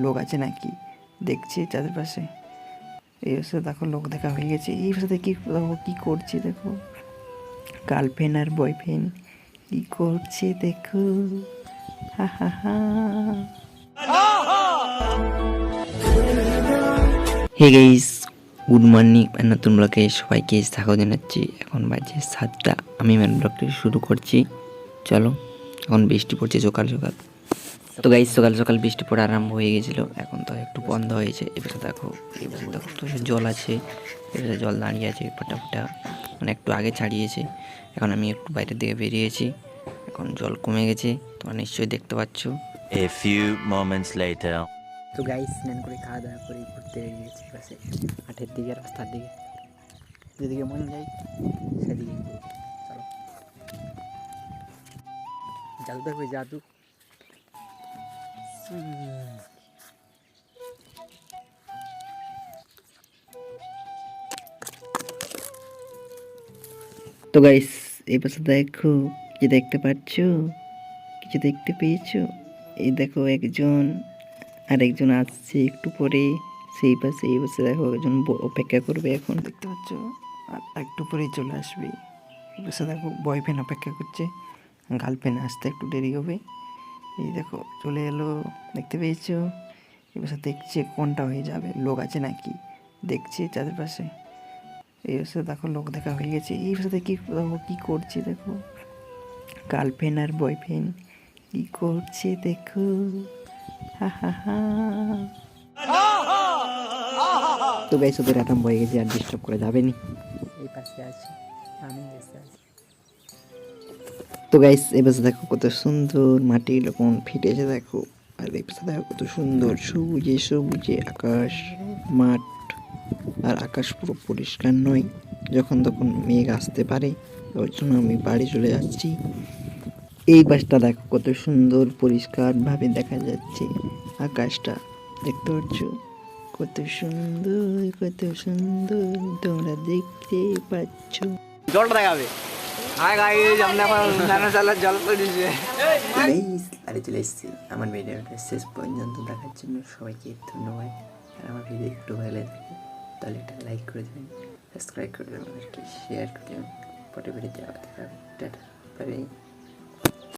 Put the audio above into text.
লোক আছে নাকি? দেখছি চারপাশে এই বছর দেখো, লোক দেখা হয়ে গেছে। এই সাথে কি দেখো, কি করছে দেখো? গার্লফ্রেন্ড আর বয়ফ্রেন্ড কি করছে দেখো? হা হা হা। হে গাইস গুড মর্নিং নতুন ব্লগে সবাইকে স্বাগত জানাচ্ছি। এখন বাজে সাতটা। আমি ম্যান ব্লগটি শুরু করছি। চলো, এখন বৃষ্টি পড়ছে সকাল সকাল। তো গাইস সকাল সকাল বৃষ্টি পড়া আরম্ভ হয়ে গেছিল। এখন তো একটু বন্ধ হয়েছে। এবারে দেখো এবারে দেখো তো জল আছে। এবারে জল দাঁড়িয়ে আছে ফোটা ফোটা মানে একটু আগে ছাড়িয়েছে। এখন আমি একটু বাইরের দিকে বেরিয়েছি। এখন জল কমে গেছে। তোমরা নিশ্চয়ই দেখতে পাচ্ছ। A few moments later. তো গাইস স্নান করে খাওয়া দাওয়া করে ঘুরতে বেরিয়েছি পাশে মাঠের দিকে রাস্তার দিকে। যেদিকে মন যাই সেদিকে চলো। জাদু দেখবে জাদু তো গাইস এই পাশে দেখো, কি দেখতে পাচ্ছ? কিছু দেখতে পেয়েছ? এই দেখো একজন, আরেকজন আসছে একটু পরে, সেই পাশে, এই পাশে দেখো একজন অপেক্ষা করবে এখন। দেখতে পাচ্ছ? আর একটু পরেই চলে আসবে। এই পাশে দেখো বয়ফ্রেন্ড অপেক্ষা করছে। গার্লফ্রেন্ড আসতে একটু দেরি হবে। এই দেখো, চলে এলো, দেখতে পেয়েছ? পাশে দেখছে কোনটা হয়ে যাবে। লোক আছে নাকি? দেখছে চাঁদের পাশে। এই পাশে দেখো, লোক দেখা হয়ে গেছে। এই পাশে কি দেখো কী করছে, দেখো। গার্লফ্রেন্ড আর বয়ফ্রেন্ড কি করছে, দেখো। হা হা হা। তো গাইস ওদের আরাম হয়ে গেছে, আর ডিস্টার্ব করা যাবে নি। এই পাশে আছে। আমি এসে আছি। তো গাইস এই পাশে দেখো কত সুন্দর মাটি এরকম ফিটেছে দেখো। আর এই পাশে দেখো কত সুন্দর সবুজে সবুজে আকাশ, মাঠ, আর আকাশ পুরো পরিষ্কার নয়। যখন তখন মেঘ আসতে পারে, ওই জন্য আমি বাড়ি চলে যাচ্ছি। এই পাশটা দেখো কত সুন্দর পরিষ্কারভাবে দেখা যাচ্ছে আকাশটা। দেখতে পাচ্ছ? কত সুন্দর কত সুন্দর তোমরা দেখতে পাচ্ছ। জলটা দেখাবে। হাই গাইস আমরা এখন নানা জল গাইস আরে চলে এসেছি আমার ভিডিওটা শেষ পর্যন্ত দেখার জন্য সবাইকে ধন্যবাদ আর আমার ভিডিও একটু ভালো লাগে তাহলে একটা লাইক করে দেবেন সাবস্ক্রাইব করে দেবেন শেয়ার করে দেবেন পরে ভিডিও দেওয়া টাটা বাই